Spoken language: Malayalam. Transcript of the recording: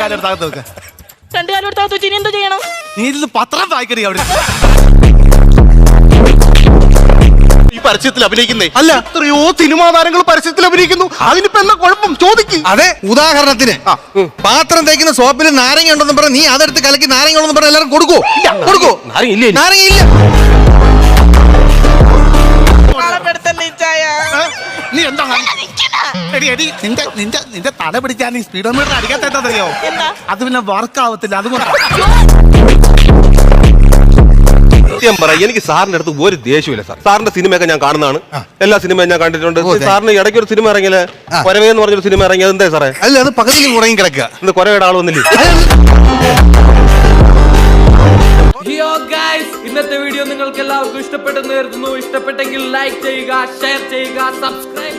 രണ്ട് കാലെടുത്താകത്ത് വെക്ക്. രണ്ട് കാലെടുത്താകത്ത് വെച്ച് ഇനി എന്ത് ചെയ്യണം? നീ ഇത് പത്രം വായിക്കണേ അവിടെ. പരസ്യത്തിൽ അഭിനയിക്കുന്നേ? അല്ല. എത്രയോ സിനിമാ താരങ്ങൾ പരസ്യത്തിൽ അഭിനയിക്കുന്നു. അതിനിപ്പോ എന്താ കുഴപ്പം? ചോദിക്കും. അതെ ഉദാഹരണത്തിന്. പാത്രം തേക്കുന്ന സോപ്പിൽ നാരങ്ങ ഉണ്ടെന്ന് പറഞ്ഞ നീ അതെടുത്ത് കലക്കി നാരങ്ങ ഉണ്ടെന്ന് പറഞ്ഞ എല്ലാവരും കൊടുക്കോ? കൊടുക്കോ? നാരങ്ങ ഇല്ലേ? നീ എന്താ എടി എടി നിന്റെ നിന്റെ നിന്റെ തല പിടിക്കാൻ ഈ സ്പീഡോമീറ്റർ അടിക്കാത്തറിയോ എന്താ? അത് പിന്നെ വർക്ക് ആവത്തില്ല അതുകൊണ്ടാ സത്യം പറ എനിക്ക് സാറിന്റെ അടുത്ത് ഒരു ദേഷ്യമില്ല സാർ. സാറിന്റെ സിനിമയൊക്കെ ഞാൻ കാണുന്നതാണ്. എല്ലാ സിനിമയും ഞാൻ കണ്ടിട്ടുണ്ട്. സാറിന് ഇടയ്ക്ക് ഒരു സിനിമ ഇറങ്ങിയത് കൊരവേ എന്ന് പറഞ്ഞൊരു സിനിമ ഇറങ്ങിയത് എന്താ സാറേ? അല്ല അത് പകുതിയിൽ ഉറങ്ങി കിടക്കുക. ഇന്ന് കൊരവയുടെ ആൾ വന്നില്ലേ? ഇന്നത്തെ വീഡിയോ നിങ്ങൾക്ക് എല്ലാവർക്കും ഇഷ്ടപ്പെട്ടെന്ന് കരുതുന്നു. ഇഷ്ടപ്പെട്ടെങ്കിൽ ലൈക്ക് ചെയ്യുക ഷെയർ ചെയ്യുക സബ്സ്ക്രൈബ്